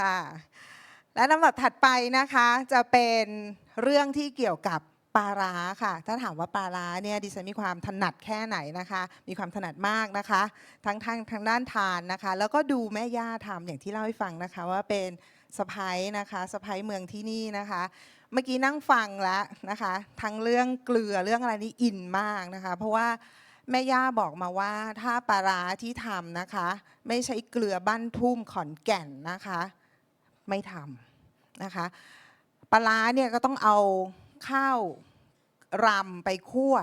ค่ะ และลำดับถัดไปนะคะจะเป็นเรื่องที่เกี่ยวกับปลาร้าค่ะ ถ้าถามว่าปลาร้าเนี่ยดิฉันมีความถนัดแค่ไหนนะคะ มีความถนัดมากนะคะ ทั้งทางทางด้านทานนะคะ แล้วก็ดูแม่ย่าทำอย่างที่เล่าให้ฟังนะคะ ว่าเป็นสะพ้ยนะคะสะพ้ยเมืองที่นี่นะคะ เมื่อกี้นั่งฟังแล้วนะคะ ทั้งเรื่องเกลือเรื่องอะไรนี่อินมากนะคะ เพราะว่าแม่ย่าบอกมาว่าถ้าปลาร้าที่ทำนะคะ ไม่ใช้เกลือบ้านทุ่มขอนแก่นนะคะ ไม่ทำนะคะปลาเนี่ยก็ต้องเอาข้าวรำไปคั่ว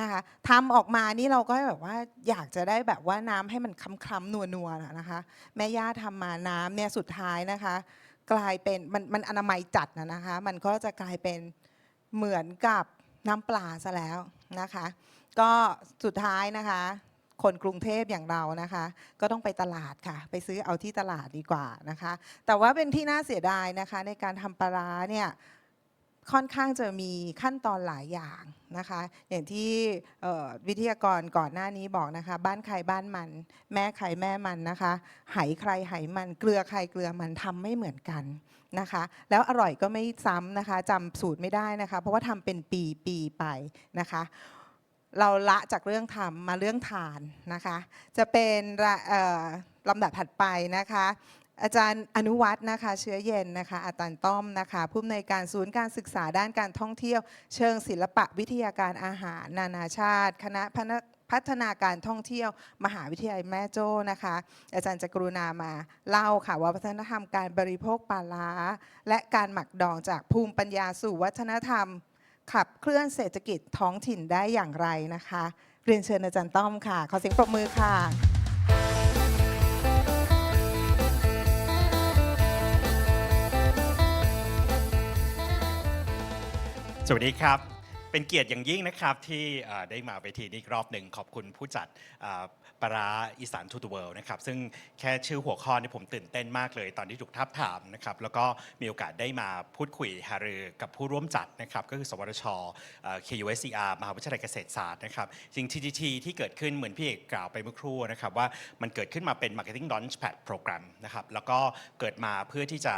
นะคะทำออกมานี่เราก็แบบว่าอยากจะได้แบบว่าน้ำให้มันคล้ำๆนัวๆน่ะนะคะ แม่ย่าทำมาน้ำเนี่ยสุดท้ายนะคะ กลายเป็นมันมันอนามัยจัดนะนะคะ มันก็จะกลายเป็นเหมือนกับน้ำปลาซะแล้วนะคะ ก็สุดท้ายนะคะ คนกรุงเทพอย่างเรานะคะ ก็ต้องไปตลาดค่ะ ไปซื้อเอาที่ตลาดดีกว่านะคะ แต่ว่าเป็นที่น่าเสียดายนะคะ ในการทำปลาร้าเนี่ยค่อนข้างจะมีขั้นตอนหลายอย่างนะคะ อย่างที่วิทยากรก่อนหน้านี้บอกนะคะ บ้านใครบ้านมัน แม่ใครแม่มันนะคะไหใครไหมัน เกลือใครเกลือมันทำไม่เหมือนกันนะคะ แล้วอร่อยก็ไม่ซ้ำนะคะจำสูตรไม่ได้นะคะ เพราะว่าทำเป็นปีปีไปนะคะ เราละจากเรื่องทำมมาเรื่องทานนะคะ จะเป็นลำดับถัดไปนะคะ อาจารย์อนุวัฒน์นะคะ เชื้อเย็นนะคะ อาจารย์ต้อมนะคะผู้อำนวยการศูนย์การศึกษาด้านการท่องเที่ยว เชิงศิลปะวิทยาการอาหาร นานาชาติ คณะพนพัฒนาการท่องเที่ยวมหาวิทยาลัยแม่โจ้นะคะ อาจารย์จะกรุณามาเล่าค่ะว่าวัฒนธรรมการบริโภคปลาร้า และการหมักดองจากภูมิปัญญาสู่วัฒนธรรม ขับเคลื่อนเศรษฐกิจท้องถิ่นได้อย่างไรนะคะ เรียนเชิญอาจารย์ต้อมค่ะ ขอเสียงปรบมือค่ะสวัสดีครับ เป็นเกียรติอย่างยิ่งนะครับที่ได้มาเวทีนี้รอบหนึ่งขอบคุณผู้จัด ปลาราอีสานทูตเวิลด์นะครับซึ่งแค่ชื่อหัวข้อนี่ผมตื่นเต้นมากเลย ตอนที่ถูกทับถามนะครับแล้วก็มีโอกาสได้มาพูดคุยหารือกับผู้ร่วมจัดนะครับก็คือ สวทชเอ่อ KUSCR มหาวิทยาลัยเกษตรศาสตร์นะครับจริง TGT ที่เกิดขึ้นเหมือนพี่เอกกล่าวไปเมื่อครู่นะครับว่ามันเกิดขึ้นมาเป็น Marketing Launchpad Program นะครับแล้วก็เกิดมาเพื่อที่จะ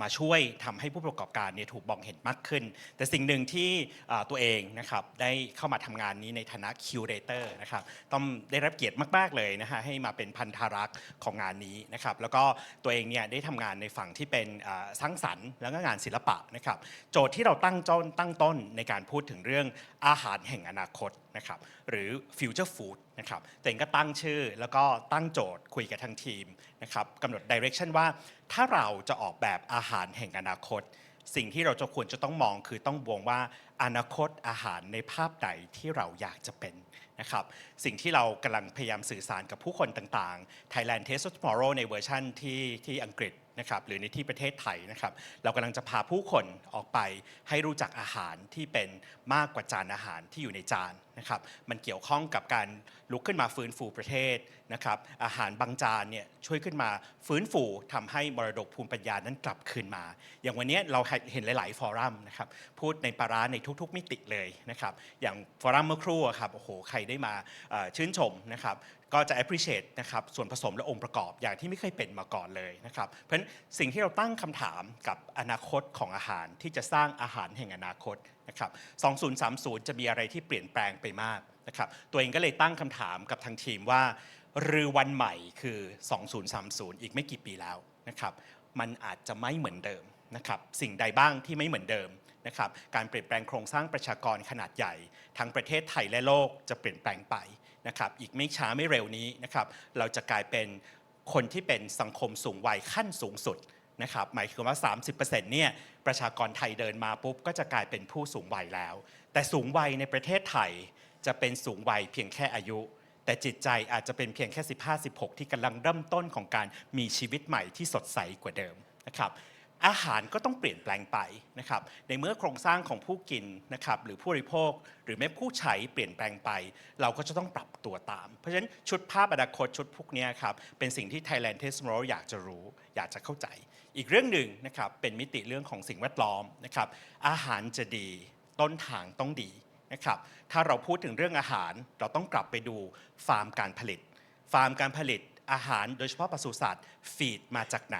มาช่วยทำให้ผู้ประกอบการเนี่ยถูกมองเห็นมากขึ้น แต่สิ่งหนึ่งที่ตัวเองนะครับได้เข้ามาทำงานนี้ในฐานะคิวเรเตอร์นะครับต้องได้รับเกียรติมากๆเลยนะฮะให้มาเป็นพันธารักษ์ของงานนี้นะครับแล้วก็ตัวเองเนี่ยได้ทำงานในฝั่งที่เป็นสร้างสรรค์แล้วก็งานศิลปะนะครับโจทย์ที่เราตั้งต้นตั้งต้นในการพูดถึงเรื่องอาหารแห่งอนาคตนะครับหรือ future food นะครับตัวเองก็ตั้งชื่อแล้วก็ตั้งโจทย์คุยกับทางทีมนะครับกำหนด direction ว่าถ้าเราจะออกแบบอาหารแห่งอนาคต สิ่งที่เราจะควรจะต้องมองคือต้องบวงว่าอนาคตอาหารในภาพใดที่เราอยากจะเป็น นะครับ สิ่งที่เรากำลังพยายามสื่อสารกับผู้คนต่างๆ Thailand Taste of Tomorrow ในเวอร์ชั่นที่ที่อังกฤษ นะครับหรือในที่ประเทศไทยนะครับเรากำลังจะพาผู้คนออกไปให้รู้จักอาหารที่เป็นมากกว่าจานอาหารที่อยู่ในจานนะครับมันเกี่ยวข้องกับการลุกขึ้นมาฟื้นฟูประเทศนะครับอาหารบางจานเนี่ยช่วยขึ้นมาฟื้นฟูทำให้มรดกภูมิปัญญานั้นกลับคืนมา อย่างวันนี้เราเห็นหลาย ๆ ฟอรัมนะครับพูดในปาร้าในทุก ๆ มิติเลยนะครับอย่างฟอรัมเมื่อครู่ครับโอ้โหใครได้มาชื่นชมนะครับ ก็จะ appreciate นะครับส่วนผสมและองค์ประกอบอย่างที่ไม่เคยเป็นมาก่อนเลยนะครับเพราะฉะนั้นสิ่งที่เราตั้งคำถามกับอนาคตของอาหารที่จะสร้างอาหารแห่งอนาคตนะครับ2030 จะมีอะไรที่เปลี่ยนแปลงไปมากนะครับตัวเองก็เลยตั้งคำถามกับทางทีมว่ารือวันใหม่คือ 2030 อีกไม่กี่ปีแล้วนะครับมันอาจจะไม่เหมือนเดิมนะครับสิ่งใดบ้างที่ไม่เหมือนเดิมนะครับการเปลี่ยนแปลงโครงสร้างประชากรขนาดใหญ่ ทั้งประเทศไทยและโลกจะเปลี่ยนแปลงไป นะครับอีกไม่ช้าไม่เร็วนี้นะครับเราจะกลายเป็นคนที่เป็นสังคมสูงวัยขั้นสูงสุดนะครับหมายถึงว่า 30%เนี่ยประชากรไทยเดินมาปุ๊บก็จะกลายเป็นผู้สูงวัยแล้ว แต่สูงวัยในประเทศไทยจะเป็นสูงวัยเพียงแค่อายุ แต่จิตใจอาจจะเป็นเพียงแค่ 15-16 ที่กำลังเริ่มต้นของการมีชีวิตใหม่ที่สดใสกว่าเดิมนะครับ อาหารก็ต้องเปลี่ยนแปลงไปนะครับ ในเมื่อโครงสร้างของผู้กินนะครับหรือผู้บริโภค หรือแม้ผู้ใช้เปลี่ยนแปลงไป เราก็จะต้องปรับตัวตาม เพราะฉะนั้นชุดภาพอนาคตชุดพวกนี้ครับเป็นสิ่งที่ Thailand Taste Tomorrow อยากจะรู้ อยากจะเข้าใจ อีกเรื่องหนึ่งนะครับเป็นมิติเรื่องของสิ่งแวดล้อมนะครับอาหารจะดีต้นทางต้องดีนะครับถ้าเราพูดถึงเรื่องอาหารเราต้องกลับไปดูฟาร์มการผลิต ฟาร์มการผลิต อาหารโดยเฉพาะปศุสัตว์ฟีดมาจากไหน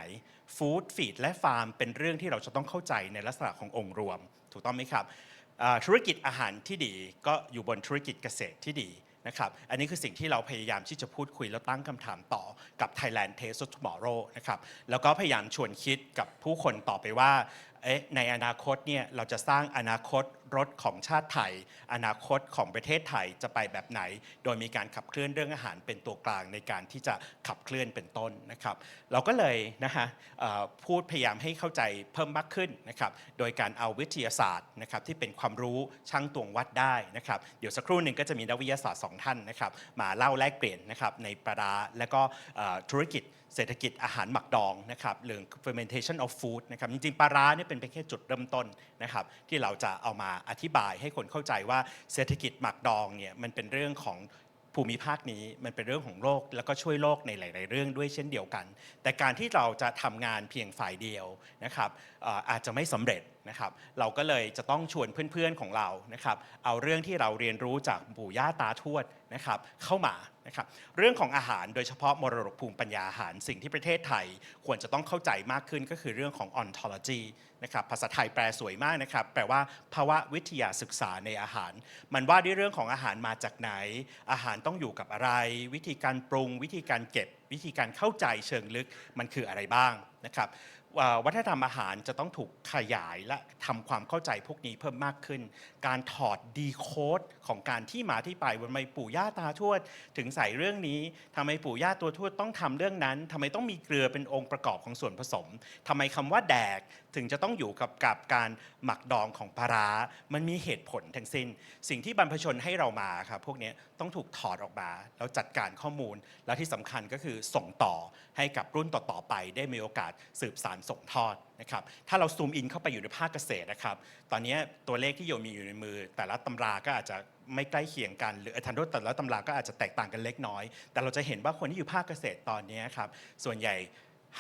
ฟู้ดฟีดและฟาร์มเป็นเรื่องที่เราจะต้องเข้าใจในลักษณะขององค์รวม ถูกต้องไหมครับธุรกิจอาหารที่ดีก็อยู่บนธุรกิจเกษตรที่ดีนะครับอันนี้คือสิ่งที่เราพยายามที่จะพูดคุยแล้วตั้งคำถามต่อกับ Thailand Taste of Tomorrow นะครับแล้วก็พยายามชวนคิดกับผู้คนต่อไปว่าในอนาคตเนี่ยเราจะสร้างอนาคตรถของชาติไทย อนาคตของประเทศไทยจะไปแบบไหน โดยมีการขับเคลื่อนเรื่องอาหารเป็นตัวกลางในการที่จะขับเคลื่อนเป็นต้นนะครับ เราก็เลยนะฮะพูดพยายามให้เข้าใจเพิ่มมากขึ้นนะครับ โดยการเอาวิทยาศาสตร์นะครับที่เป็นความรู้ช่างตวงวัดได้นะครับ เดี๋ยวสักครู่หนึ่งก็จะมีนักวิทยาศาสตร์สองท่านนะครับ มาเล่าแลกเปลี่ยนนะครับในปลาร้าและก็ธุรกิจเศรษฐกิจอาหารหมักดองนะครับเรื่อง fermentation of food นะครับจริงๆปลาร้าเนี่ยเป็นเพียงแค่จุดเริ่มต้นนะครับที่เราจะเอามาอธิบายให้คนเข้าใจว่าเศรษฐกิจหมักดองเนี่ยมันเป็นเรื่องของภูมิภาคนี้มันเป็นเรื่องของโลกแล้วก็ช่วยโลกในหลาย ๆ เรื่องด้วยเช่นเดียวกัน แต่การที่เราจะทำงานเพียงฝ่ายเดียวนะครับอาจจะไม่สำเร็จนะครับ เราก็เลยจะต้องชวนเพื่อน ๆ ของเรานะครับเอาเรื่องที่เราเรียนรู้จากปู่ย่าตาทวดนะครับเข้ามานะครับเรื่องของอาหารโดยเฉพาะมรดกภูมิปัญญาอาหารสิ่งที่ประเทศไทย ควรจะต้องเข้าใจมากขึ้นก็คือเรื่องของ ontology นะครับภาษาไทยแปลสวยมากนะครับ แปลว่าภาวะวิทยาศึกษาในอาหาร มันว่าด้วยเรื่องของอาหารมาจากไหน อาหารต้องอยู่กับอะไร วิธีการปรุง วิธีการเก็บ วิธีการเข้าใจเชิงลึกมันคืออะไรบ้างนะครับวัฒนธรรมอาหารจะต้องถูกขยายและทำความเข้าใจพวกนี้เพิ่มมากขึ้น การถอดดีโคดของการที่มาที่ไปวันไมปู่ย่าตาทวด ถึงใส่เรื่องนี้ทำไมปู่ย่าตัวทวดต้องทำเรื่องนั้นทำไมต้องมีเกลือเป็นองค์ประกอบของส่วนผสมทำไมคำว่าแดกถึงจะต้องอยู่กับกับการหมักดองของปลาร้ามันมีเหตุผลทั้งสิ้น สิ่งที่บรรพชนให้เรามาครับพวกนี้ต้องถูกถอดออกมาแล้วจัดการข้อมูล และที่สำคัญก็คือส่งต่อให้กับรุ่นต่อๆไปได้มีโอกาสสืบสารส่งทอดนะครับถ้าเราซูมอินเข้าไปอยู่ในภาคเกษตรนะครับตอนนี้ตัวเลขที่โยมมีอยู่ในมือ แต่ละตำราก็อาจจะไม่ใกล้เคียงกัน หรือทันโทษแต่ละตำราก็อาจจะแตกต่างกันเล็กน้อย แต่เราจะเห็นว่าคนที่อยู่ภาคเกษตรตอนนี้ครับส่วนใหญ่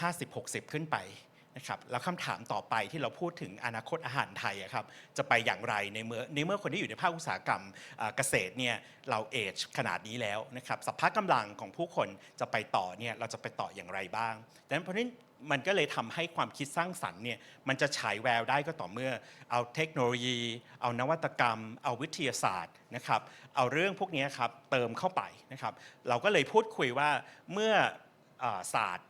50-60 ขึ้นไป นะครับแล้วคำถามต่อไปที่เราพูดถึงอนาคตอาหารไทยอะครับจะไปอย่างไรในเมื่อในเมื่อคนที่อยู่ในภาคอุตสาหกรรมเกษตรเนี่ยเราเอจขนาดนี้แล้วนะครับสัพพะกำลังของผู้คนจะไปต่อเนี่ยเราจะไปต่ออย่างไรบ้างดังนั้นเพราะนั้นมันก็เลยทำให้ความคิดสร้างสรรค์เนี่ยมันจะฉายแววได้ก็ต่อเมื่อเอาเทคโนโลยี เอานวัตกรรม เอาวิทยาศาสตร์นะครับเอาเรื่องพวกนี้ครับเติมเข้าไปนะครับเราก็เลยพูดคุยว่าเมื่อศาสตร์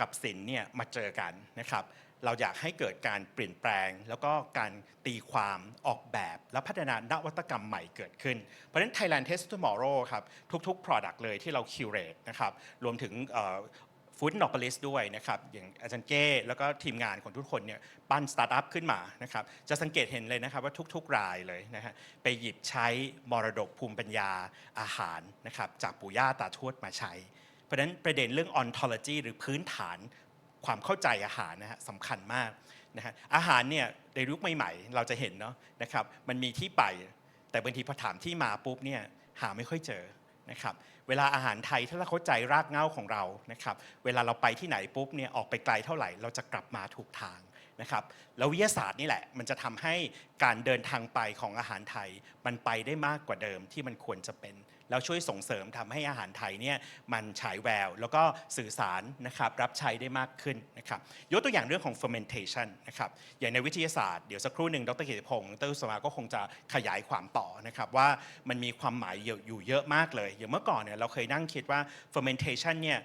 กับศิลป์เนี่ยมาเจอกันนะครับ เราอยากให้เกิดการเปลี่ยนแปลง แล้วก็การตีความออกแบบ และพัฒนานวัตกรรมใหม่เกิดขึ้น เพราะฉะนั้น Thailand Taste Tomorrow ครับทุกๆ Product เลยที่เรา curate นะครับรวมถึงฟู้ดนอ p o ลิสด้วยนะครับอย่างอาจารย์เก้แล้วก็ทีมงานของทุกคนเนี่ยปั้นสตาร์ทอัพขึ้นมานะครับจะสังเกตเห็นเลยนะครับว่าทุกๆรายเลยนะฮะไปหยิบใช้มรดกภูมิปัญญาอาหารนะครับจากปู่ย่าตาทวดมาใช้ เพราะฉะนั้นประเด็นเรื่อง ontology หรือพื้นฐานความเข้าใจอาหารนะฮะสำคัญมากนะฮะอาหารเนี่ยในยุคใหม่ๆ เราจะเห็นเนาะนะครับมันมีที่ไป แต่บางทีพอถามที่มาปุ๊บเนี่ยหาไม่ค่อยเจอนะครับเวลาอาหารไทยถ้าเราเข้าใจรากเหง้าของเรานะครับเวลาเราไปที่ไหนปุ๊บเนี่ยออกไปไกลเท่าไหร่ เราจะกลับมาถูกทางนะครับแล้ววิทยาศาสตร์นี่แหละ มันจะทำให้การเดินทางไปของอาหารไทย มันไปได้มากกว่าเดิมที่มันควรจะเป็น แล้วช่วยส่งเสริมทำให้อาหารไทยเนี่ยมันฉายแวว แล้วก็สื่อสารนะครับรับใช้ได้มากขึ้นนะครับยกตัวอย่างเรื่องของ fermentation นะครับอย่างในวิทยาศาสตร์เดี๋ยวสักครู่หนึ่งดรเกียรติพงศ์ดรสมาก็คงจะขยายความต่อนะครับว่ามันมีความหมายอะอยู่เยอะมากเลย อย่างเมื่อก่อนเนี่ยเราเคยนั่งคิดว่า fermentation เนี่ย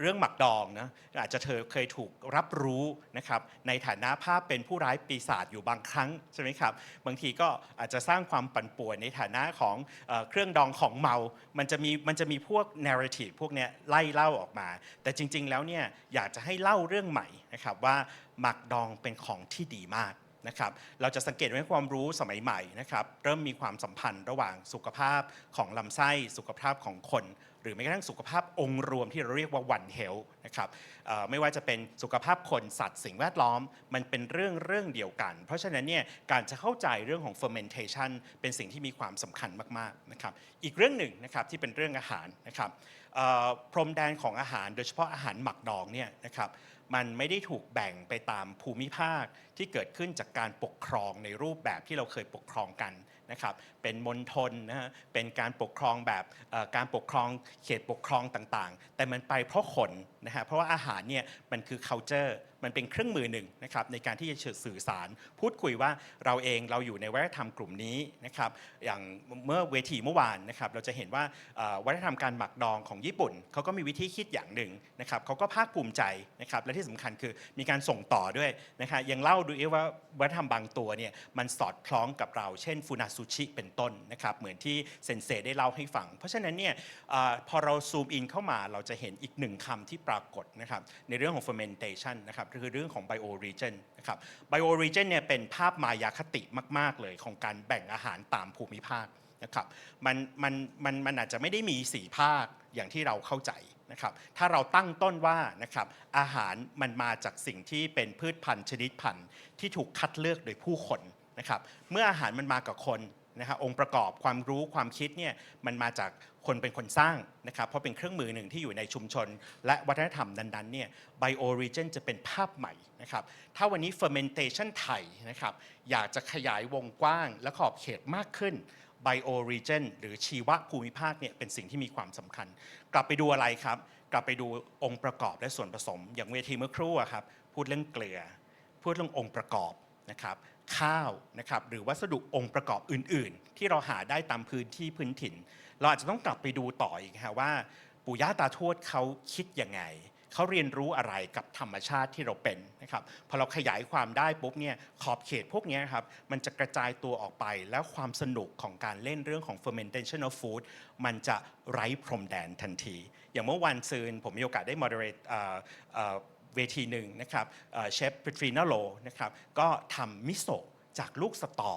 เรื่องหมักดองนะอาจจะเธอเคยถูกรับรู้นะครับในฐานะภาพเป็นผู้ร้ายปีศาจอยู่บางครั้งใช่ไหมครับบางทีก็อาจจะสร้างความปั่นป่วนในฐานะของเออเครื่องดองของเมา มันจะมีมันจะมีพวก narrative พวกเนี้ยไล่เล่าออกมา แต่จริง ๆ แล้วเนี่ยอยากจะให้เล่าเรื่องใหม่นะครับว่าหมักดองเป็นของที่ดีมากนะครับเราจะสังเกตว่าความรู้สมัยใหม่นะครับเริ่มมีความสัมพันธ์ระหว่างสุขภาพของลำไส้สุขภาพของคน หรือแม้กระทั่งสุขภาพองค์รวมที่เราเรียกว่า one health นะครับไม่ว่าจะเป็นสุขภาพคนสัตว์สิ่งแวดล้อม มันเป็นเรื่องเรื่องเดียวกัน เพราะฉะนั้นเนี่ยการจะเข้าใจเรื่องของ fermentation เป็นสิ่งที่มีความสำคัญมากๆนะครับอีกเรื่องหนึ่งนะครับที่เป็นเรื่องอาหารนะครับเอ่อพรมแดนของอาหารโดยเฉพาะอาหารหมักดองเนี่ยนะครับมันไม่ได้ถูกแบ่งไปตามภูมิภาคที่เกิดขึ้นจากการปกครองในรูปแบบที่เราเคยปกครองกัน นะครับ เป็นมณฑลนะฮะ เป็นการปกครองแบบการปกครองเขตปกครองต่างๆ แต่มันไปเพราะคนนะฮะเพราะว่าอาหารเนี่ยมันคือ culture มันเป็นเครื่องมือหนึ่งนะครับในการที่จะสื่อสาร พูดคุยว่าเราเองเราอยู่ในวัฒนธรรมกลุ่มนี้นะครับอย่างเมื่อเวทีเมื่อวานนะครับเราจะเห็นว่าวัฒนธรรมการหมักดองของญี่ปุ่นเขาก็มีวิธีคิดอย่างหนึ่งนะครับเขาก็ภาคภูมิใจนะครับและที่สำคัญคือมีการส่งต่อด้วยนะครับยังเล่าดูว่าวัฒนธรรมบางตัวเนี่ยมันสอดคล้องกับเรา เช่นฟูนาซูชิเป็นต้นนะครับเหมือนที่เซนเซได้เล่าให้ฟัง เพราะฉะนั้นเนี่ยพอเราซูมอินเข้ามาเราจะเห็นอีกหนึ่งคำที่ปรากฏนะครับในเรื่องของ fermentation นะครับคือเรื่องของ bioregion นะครับ bioregion เนี่ยเป็นภาพมายาคติมาก ๆ เลยของการแบ่งอาหารตามภูมิภาคนะครับมันมันมันมันอาจจะไม่ได้มี4ภาคอย่างที่เราเข้าใจนะครับถ้าเราตั้งต้นว่านะครับอาหารมันมาจากสิ่งที่เป็นพืชพันธุ์ชนิดพันธุ์ที่ถูกคัดเลือกโดยผู้คนนะครับเมื่ออาหารมันมากับคน นะครองค์ประกอบความรู้ความคิดเนี่ยมันมาจากคนเป็นคนสร้างนะครับเพราะเป็นเครื่องมือหนึ่งที่อยู่ในชุมชน และวัฒนธรรมนั้นๆเนี่ย bioregion จะเป็นภาพใหม่นะครับถ้าวันนี้ fermentation ไทยนะครับอยากจะขยายวงกว้างและขอบเขตมากขึ้น bioregion หรือชีวภูมิภาคเนี่ยเป็นสิ่งที่มีความสำคัญ กลับไปดูอะไรครับ กลับไปดูองค์ประกอบและส่วนผสม อย่างเวทีเมื่อครู่อะครับพูดเรื่องเกลือ พูดเรื่ององค์ประกอบนะครับ ข้าวนะครับหรือวัสดุองค์ประกอบอื่น ๆ ที่เราหาได้ตามพื้นที่พื้นถิ่น เราอาจจะต้องกลับไปดูต่ออีกฮะว่าปู่ย่าตาทวดเขาคิดยังไงเขาเรียนรู้อะไรกับธรรมชาติที่เราเป็นนะครับพอเราขยายความได้ปุ๊บเนี่ยขอบเขตพวกนี้ครับมันจะกระจายตัวออกไปแล้วความสนุกของการเล่นเรื่องของ fermentation of food มันจะไร้พรมแดนทันที อย่างเมื่อวันซืนผมมีโอกาสได้ moderate เวทีหนึ่งนะครับเอ่อเชฟปทรีนาโลนะครับก็ทำมิโซะจากลูกสตอ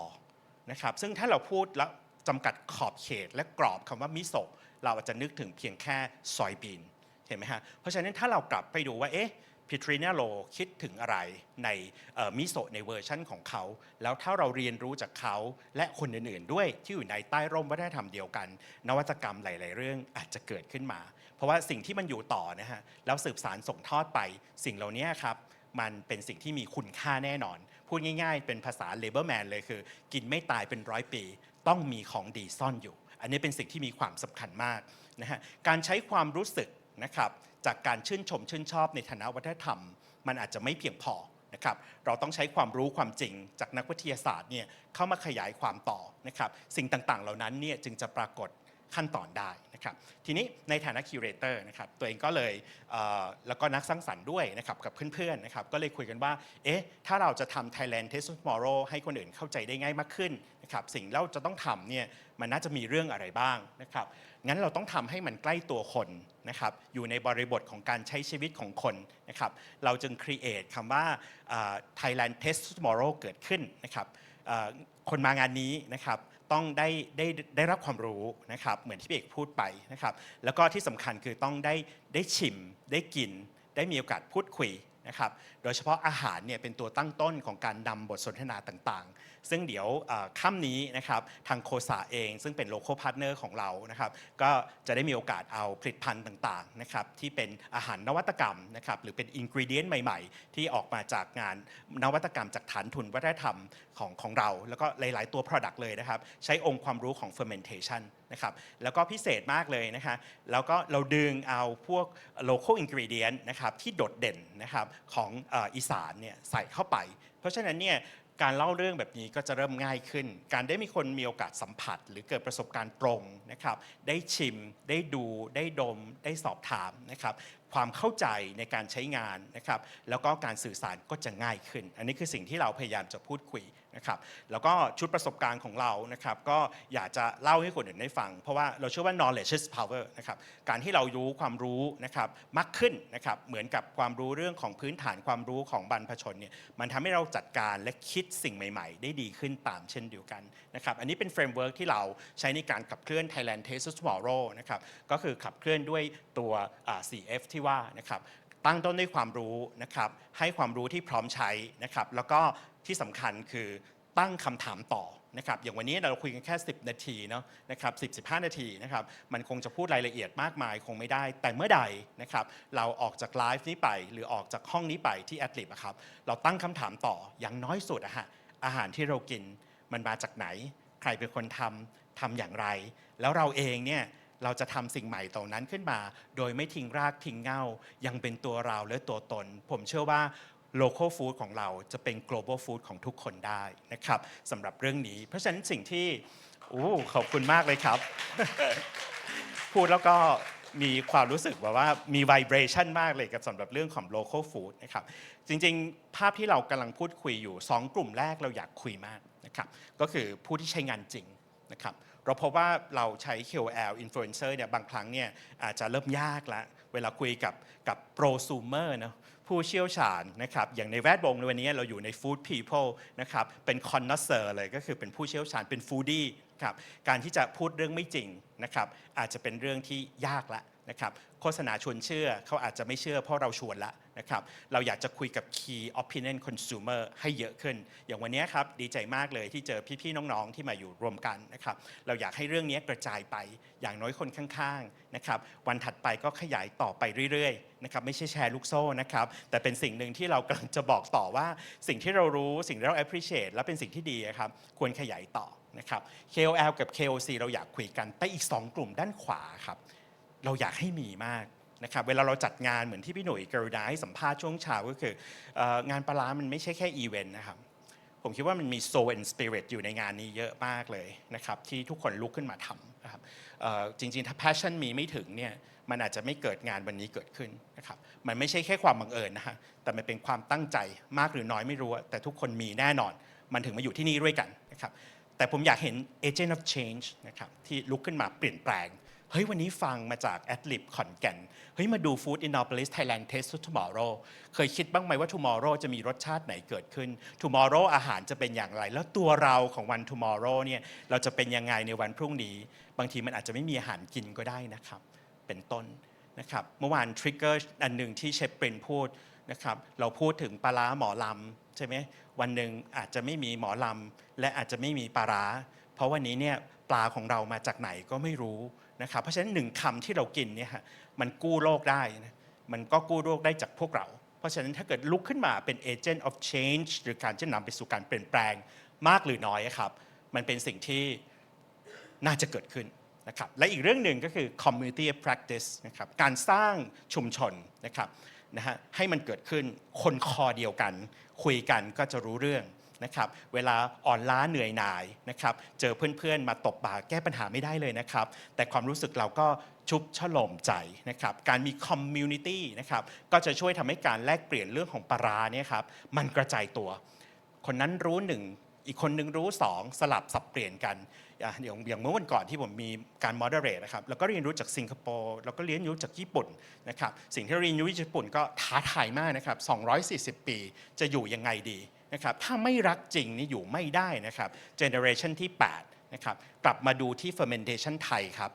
นะครับซึ่งถ้าเราพูดแล้วจำกัดขอบเขตและกรอบคำว่ามิโซะเราอาจจะนึกถึงเพียงแค่ซอยบีนเห็นไหมฮะเพราะฉะนั้นถ้าเรากลับไปดูว่าเอ๊ะ พิทรีนาโลคิดถึงอะไรในมิโซะในเวอร์ชั่นของเขา แล้วถ้าเราเรียนรู้จากเขาและคนอื่นๆ ด้วยที่อยู่ในใต้ร่มวัฒนธรรมเดียวกัน นวัตกรรมหลาย ๆ เรื่องอาจจะเกิดขึ้นมา เพราะว่าสิ่งที่มันอยู่ต่อนะฮะแล้วสืบสารส่งทอดไป สิ่งเหล่านี้ครับมันเป็นสิ่งที่มีคุณค่าแน่นอน พูดง่าย ๆ เป็นภาษาเลเบอร์แมนเลยคือ กินไม่ตายเป็นร้อยปี ต้องมีของดีซ่อนอยู่ อันนี้เป็นสิ่งที่มีความสำคัญมากนะฮะการใช้ความรู้สึก นะครับจากการชื่นชมชื่นชอบในฐานะวัฒนธรรม มันอาจจะไม่เพียงพอนะครับเราต้องใช้ความรู้ความจริงจากนักวิทยาศาสตร์เนี่ยเข้ามาขยายความต่อนะครับสิ่งต่างๆ เหล่านั้นเนี่ยจึงจะปรากฏขั้นตอนได้นะครับทีนี้ในฐานะคิวเรเตอร์นะครับตัวเองก็เลยเแล้วก็นักสร้างสรรค์ด้วยนะครับกับเพื่อนๆนะครับก็เลยคุยกันว่าเอ๊ะถ้าเราจะทำ Thailand Taste Tomorrow ให้คนอื่นเข้าใจได้ง่ายมากขึ้นนะครับสิ่งเราจะต้องทำเนี่ย มันน่าจะมีเรื่องอะไรบ้างนะครับ งั้นเราต้องทำให้มันใกล้ตัวคนนะครับ อยู่ในบริบทของการใช้ชีวิตของคนนะครับ เราจึง create คำว่า Thailand Taste Tomorrow เกิดขึ้นนะครับคนมางานนี้นะครับต้องได้ได้ได้รับความรู้นะครับ เหมือนที่พี่เอกพูดไปนะครับ แล้วก็ที่สำคัญคือต้องได้ได้ชิม ได้กิน ได้มีโอกาสพูดคุยนะครับ โดยเฉพาะอาหารเนี่ยเป็นตัวตั้งต้นของการนำบทสนทนาต่างๆ ซึ่งเดี๋ยวค่ำนี้นะครับทางโคสาเอง ซึ่งเป็นโล c a l พาร์ทเนอร์ของเรานะครับก็จะได้มีโอกาสเอาผลิตภัณฑ์ต่างๆนะครับที่เป็นอาหารนวัตกรรมนะครับหรือเป็นอินกรีเดียนใหม่ ๆ ที่ออกมาจากงานนวัตกรรมจากฐานทุนวัฒนธรรมของของเรา แล้วก็หลาย ๆ ตัว Product เลยนะครับ ใช้องค์ความรู้ของ fermentation นะครับแล้วก็พิเศษมากเลยนะคะแล้วก็เราดึงเอาพวก local ingredient นะครับที่โดดเด่นนะครับของอีสานเนี่ยใส่เข้าไป เพราะฉะนั้นเนี่ย การเล่าเรื่องแบบนี้ก็จะเริ่มง่ายขึ้น การได้มีคนมีโอกาสสัมผัส หรือเกิดประสบการณ์ตรงนะครับ ได้ชิม ได้ดู ได้ดม ได้สอบถามนะครับ ความเข้าใจในการใช้งานนะครับ แล้วก็การสื่อสารก็จะง่ายขึ้น อันนี้คือสิ่งที่เราพยายามจะพูดคุย นะครับแล้วก็ชุดประสบการณ์ของเรานะครับก็อยากจะเล่าให้คนอื่นได้ฟัง เพราะว่าเราเชื่อว่า knowledge is power นะครับการที่เรารู้ความรู้นะครับมากขึ้นนะครับเหมือนกับความรู้เรื่องของพื้นฐานความรู้ของบรรพชนเนี่ยมันทำให้เราจัดการและคิดสิ่งใหม่ๆ ได้ดีขึ้นตามเช่นเดียวกันนะครับอันนี้เป็นเฟรมเวิร์กที่เราใช้ในการขับเคลื่อน Thailand Taste Tomorrow นะครับก็คือขับเคลื่อนด้วยตัวอ่า 4F ที่ว่านะครับ ตั้งต้นด้วยความรู้นะครับ ให้ความรู้ที่พร้อมใช้นะครับ แล้วก็ที่สำคัญคือตั้งคำถามต่อนะครับ อย่างวันนี้เราคุยกันแค่ 10 นาทีเนาะนะครับ10 15 นาทีนะครับ มันคงจะพูดรายละเอียดมากมายคงไม่ได้ แต่เมื่อใดนะครับ เราออกจากไลฟ์นี้ไป หรือออกจากห้องนี้ไปที่แอดลิบครับ เราตั้งคำถามต่ออย่างน้อยสุดอะฮะ อาหารที่เรากินมันมาจากไหนใใครเป็นคนทำทำอย่างไร แล้วเราเองเนี่ย เราจะทำสิ่งใหม่ตรงนั้นขึ้นมา โดยไม่ทิ้งรากทิ้งเง่า ยังเป็นตัวเราและตัวตน ผมเชื่อว่า local food ของเราจะเป็น global food ของทุกคนได้นะครับสำหรับเรื่องนี้ เพราะฉะนั้นสิ่งที่โอ้ขอบคุณมากเลยครับ พูดแล้วก็มีความรู้สึกแบบว่ามี vibration มากเลยกับสำหรับเรื่องของ local food นะครับจริงๆ ภาพที่เรากำลังพูดคุยอยู่ 2 กลุ่มแรกเราอยากคุยมากนะครับก็คือผู้ที่ใช้งานจริงนะครับ เราพบว่าเราใช้ KOL influencer เนี่ยบางครั้งเนี่ยอาจจะเริ่มยากละเวลาคุยกับกับ prosumer เนาะผู้เชี่ยวชาญนะครับอย่างในแวดวงในวันนี้เราอยู่ใน food people นะครับเป็น connoisseur เลยก็คือเป็นผู้เชี่ยวชาญเป็น foodie ครับการที่จะพูดเรื่องไม่จริงนะครับอาจจะเป็นเรื่องที่ยากละ นะครับโฆษณาชวนเชื่อเขาอาจจะไม่เชื่อเพราะเราชวนละนะครับเราอยากจะคุยกับ key opinion consumer ให้เยอะขึ้น อย่างวันนี้ครับดีใจมากเลยที่เจอพี่ๆน้องๆที่มาอยู่รวมกันนะครับเราอยากให้เรื่องนี้กระจายไปอย่างน้อยคนข้างๆนะครับวันถัดไปก็ขยายต่อไปเรื่อยๆนะครับไม่ใช่แชร์ลูกโซ่นะครับแต่เป็นสิ่งหนึ่งที่เรากำลังจะบอกต่อว่า สิ่งที่เรารู้สิ่งที่เรา appreciate และเป็นสิ่งที่ดีครับควรขยายต่อนะครับ KOL กับ KOC เราอยากคุยกันแต่อีก 2 กลุ่มด้านขวาครับ เราอยากให้มีมากนะครับเวลาเราจัดงานเหมือนที่พี่หนุ่ยกรุณาให้สัมภาษณ์ช่วงเช้าก็คืองานปลาร้ามันไม่ใช่แค่อีเวนต์นะครับผมคิดว่ามันมี soul and spirit อยู่ในงานนี้เยอะมากเลยนะครับที่ทุกคนลุกขึ้นมาทำนะครับจริงๆ ถ้า passion มีไม่ถึงเนี่ยมันอาจจะไม่เกิดงานวันนี้เกิดขึ้นนะครับมันไม่ใช่แค่ความบังเอิญนะฮะแต่มันเป็นความตั้งใจมากหรือน้อยไม่รู้ แต่ทุกคนมีแน่นอน มันถึงมาอยู่ที่นี่ด้วยกันนะครับแต่ผมอยากเห็น agent of change นะครับที่ลุกขึ้นมาเปลี่ยนแปลง เฮ้ยวันนี้ฟังมาจาก a d l i b ขอนแก่น เฮ้ยมาดู Food Innopolis Thailand Taste to Tomorrow เคยคิดบ้างไหมว่า Tomorrow จะมีรสชาติไหนเกิดขึ้น Tomorrow อาหารจะเป็นอย่างไร แล้วตัวเราของวัน Tomorrow เนี่ยเราจะเป็นยังไงในวันพรุ่งนี้ บางทีมันอาจจะไม่มีอาหารกินก็ได้นะครับ เป็นต้นนะครับเมื่อวานทริกเกอร์อันหนึ่งที่เชฟปรินพูดนะครับเราพูดถึงปลาร้าหมอลำใช่ไหมวันหนึ่งอาจจะไม่มีหมอลำและอาจจะไม่มีปลาร้า เพราะวันนี้เนี่ยปลาของเรามาจากไหนก็ไม่รู้ นะครับเพราะฉะนั้นหนึ่งคำที่เรากินเนี่ยฮะมันกู้โลกได้นะมันก็กู้โลกได้จากพวกเรา เพราะฉะนั้นถ้าเกิดลุกขึ้นมาเป็น agent of change หรือการจะนำไปสู่การเปลี่ยนแปลงมากหรือน้อยครับ มันเป็นสิ่งที่น่าจะเกิดขึ้นนะครับและอีกเรื่องหนึ่งก็คือ community practice นะครับการสร้างชุมชนนะครับนะฮะให้มันเกิดขึ้นคนคอเดียวกัน คุยกันก็จะรู้เรื่อง นะครับเวลาอ่อนล้าเหนื่อยหน่ายนะครับเจอเพื่อนๆ มาตบบ่าแก้ปัญหาไม่ได้เลยนะครับ แต่ความรู้สึกเราก็ชุบฉลมใจนะครับการมี community นะครับก็จะช่วยทำให้การแลกเปลี่ยนเรื่องของปาราเนี่ยครับมันกระจายตัว คนนั้นรู้หนึ่งอีกคนนึงรู้สองสลับสับเปลี่ยนกัน อย่างอย่างเมื่อวันก่อนที่ผมมีการ moderate นะครับแล้วก็เรียนรู้จากสิงคโปร์แล้วก็เรียนรู้จากญี่ปุ่นนะครับสิ่งที่เรียนรู้จากญี่ปุ่นก็ท้าทายมากนะครับ240 ปีจะอยู่ยังไงดี นะครับถ้าไม่รักจริงนี่อยู่ไม่ได้นะครับเจเนอเรชันที่8นะครับกลับมาดูที่ fermentation ไทยครับ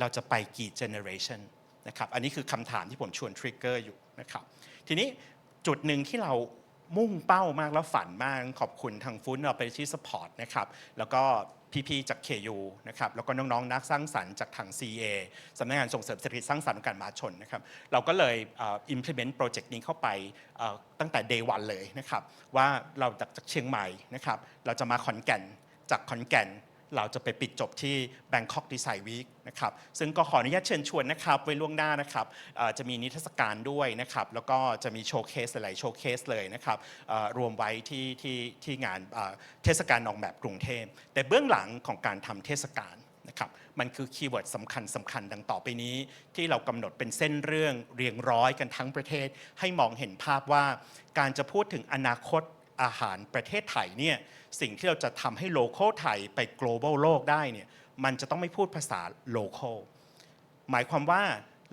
เราจะไปกี่เจเนอเรชันนะครับอันนี้คือคำถามที่ผมชวนทริกเกอร์อยู่นะครับทีนี้จุดหนึ่งที่เรา มุ่งเป้ามากแล้วฝันมาก ขอบคุณทางฟู้ดเราไปที่สปอร์ตนะครับแล้วก็พี่ๆจาก KU นะครับแล้วก็น้องๆนักสร้างสรรค์จากทาง CA สำนักงานส่งเสริมเศรษฐกิจสร้างสรรค์การมาชนนะครับเราก็เลยอ่อ implement โปรเจกต์นี้เข้าไปตั้งแต่ day one เลยนะครับว่าเราจากจากเชียงใหม่นะครับเราจะมาขอนแก่นจากขอนแก่น เราจะไปปิดจบที่ Bangkok Design Week นะครับซึ่งก็ขออนุญาตเชิญชวนนะครับไว้ล่วงหน้านะครับจะมีนิทรรศการด้วยนะครับแล้วก็จะมีโชว์เคสหลายโชว์เคสเลยนะครับรวมไว้ที่ที่ที่งานเอ่อเทศกาลออกแบบกรุงเทพแต่เบื้องหลังของการทำเทศกาลนะครับมันคือคีย์เวิร์ดสำคัญสำคัญดังต่อไปนี้ ที่เรากำหนดเป็นเส้นเรื่องเรียงร้อยกันทั้งประเทศ ให้มองเห็นภาพว่าการจะพูดถึงอนาคต อาหารประเทศไทยเนี่ยสิ่งที่เราจะทำให้โลโก้ไทยไป global โลกได้เนี่ยมันจะต้องไม่พูดภาษาโลโก้หมายความว่า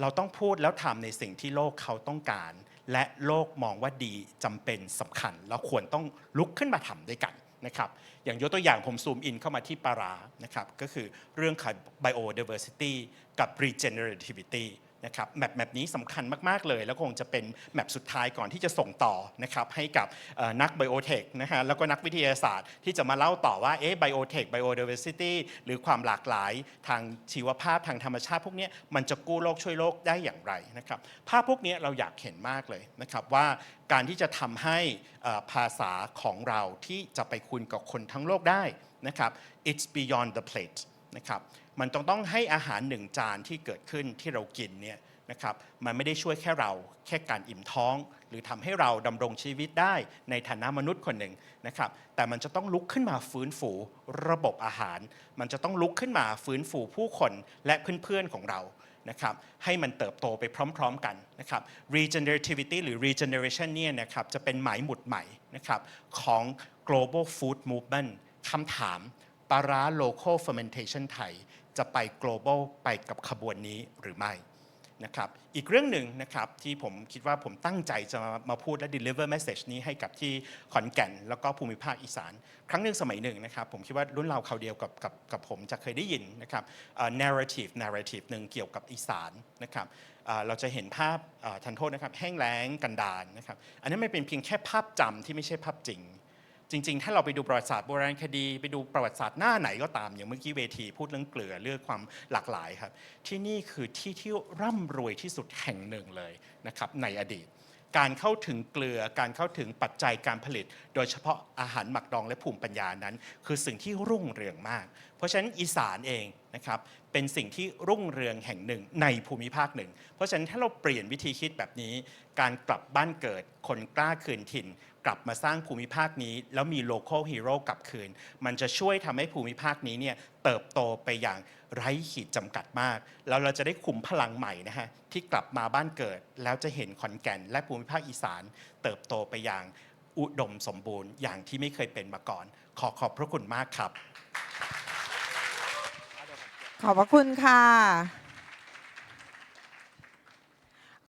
เราต้องพูดแล้วทำในสิ่งที่โลกเขาต้องการ และโลกมองว่าดีจำเป็นสำคัญแล้วควรต้องลุกขึ้นมาทำด้วยกันนะครับอย่างยกตัวอย่างผมซูมอินเข้ามาที่ปารานะครับก็คือเรื่องของ biodiversity กับ regenerativity นะครับแมปแมปนี้สำคัญมาก ๆ เลย แล้วคงจะเป็นแมปสุดท้ายก่อนที่จะส่งต่อนะครับให้กับนักไบโอเทคนะฮะแล้วก็นักวิทยาศาสตร์ที่จะมาเล่าต่อว่าเอ๊ะไบโอเทคไบโอเดเวอร์ซิตี้หรือความหลากหลายทางชีวภาพทางธรรมชาติพวกนี้มันจะกู้โลกช่วยโลกได้อย่างไรนะครับภาพพวกนี้เราอยากเห็นมากเลยนะครับว่าการที่จะทำให้ภาษาของเราที่จะไปคุยกับคนทั้งโลกได้นะครับ it's beyond the plate นะครับ มันต้องต้องให้อาหารหนึ่งจานที่เกิดขึ้นที่เรากินเนี่ยนะครับมันไม่ได้ช่วยแค่เราแค่การอิ่มท้อง หรือทำให้เราดำรงชีวิตได้ในฐานะมนุษย์คนหนึ่งนะครับแต่มันจะต้องลุกขึ้นมาฟื้นฟูระบบอาหาร มันจะต้องลุกขึ้นมาฟื้นฟูผู้คนและเพื่อนๆของเรานะครับให้มันเติบโตไปพร้อมๆกันนะครับ regenerativity หรือ regeneration เนี่ยนะครับจะเป็นหมายหมุดใหม่นะครับของ global food movement คำถามปาร้า local fermentation ไทย จะไป global ไปกับขบวนนี้หรือไม่นะครับอีกเรื่องหนึ่งนะครับที่ผมคิดว่าผมตั้งใจจะมาพูดและ deliver message นี้ให้กับที่ขอนแก่น แล้วก็ภูมิภาคอีสาน ครั้งหนึ่งสมัยหนึ่งนะครับผมคิดว่ารุ่นเราเขาเดียวกับกับกับผมจะเคยได้ยินนะครับ narrative narrative หนึ่งเกี่ยวกับอีสานนะครับเราจะเห็นภาพทันโทษนะครับแห้งแล้งกันดารนะครับอันนั้นไม่เป็นเพียงแค่ภาพจำที่ไม่ใช่ภาพจริง จริง ๆ ถ้าเราไปดูประวัติศาสตร์โบราณคดี ไปดูประวัติศาสตร์หน้าไหนก็ตาม อย่างเมื่อกี้เวทีพูดเรื่องเกลือเรื่องความหลากหลายครับ ที่นี่คือที่ที่ร่ำรวยที่สุดแห่งหนึ่งเลยนะครับในอดีต การเข้าถึงเกลือการเข้าถึงปัจจัยการผลิต โดยเฉพาะอาหารหมักดองและภูมิปัญญานั้น คือสิ่งที่รุ่งเรืองมาก เพราะฉะนั้นอีสานเองนะครับเป็นสิ่งที่รุ่งเรืองแห่งหนึ่งในภูมิภาคหนึ่ง เพราะฉะนั้นถ้าเราเปลี่ยนวิธีคิดแบบนี้ การกลับบ้านเกิดคนกล้าคืนถิ่น กลับมาสร้างภูมิภาคนี้ แล้วมี local hero กลับคืน มันจะช่วยทำให้ภูมิภาคนี้เนี่ยเติบโตไปอย่างไร้ขีดจำกัดมาก แล้วเราจะได้ขุมพลังใหม่นะฮะที่กลับมาบ้านเกิด แล้วจะเห็นขอนแก่น และภูมิภาคอีสาน เติบโตไปอย่างอุดมสมบูรณ์อย่างที่ไม่เคยเป็นมาก่อน ขอขอบพระคุณมากครับ ขอบพระคุณค่ะ